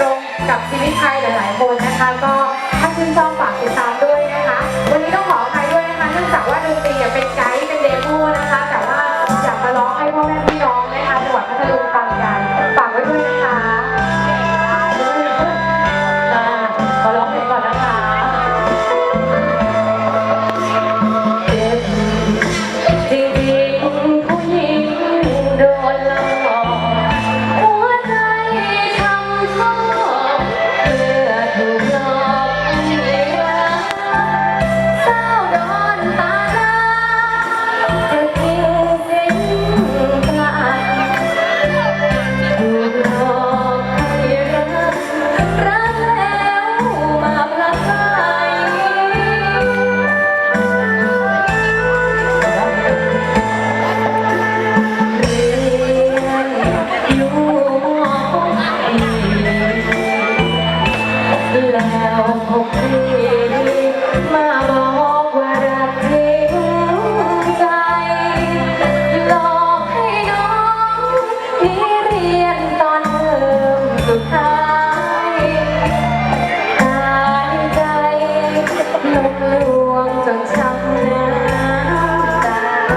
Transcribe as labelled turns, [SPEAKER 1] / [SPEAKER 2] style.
[SPEAKER 1] ตรงกับชีวิตใครหลาย ๆ คนนะคะ ก็ถ้าชื่นชอบฝากติดตามด้วยนะคะ วันนี้ต้องขออภัยด้วยนะคะเนื่องจากว่าดนตรีเนี่ยเป็นไกด์เป็นเดโมนะคะ แต่ว่าอยากมาร้องให้พ่อแม่พี่น้องนะคะจังหวัดพัทลุงฟังกัน รู้แล้วผมรีมาบอก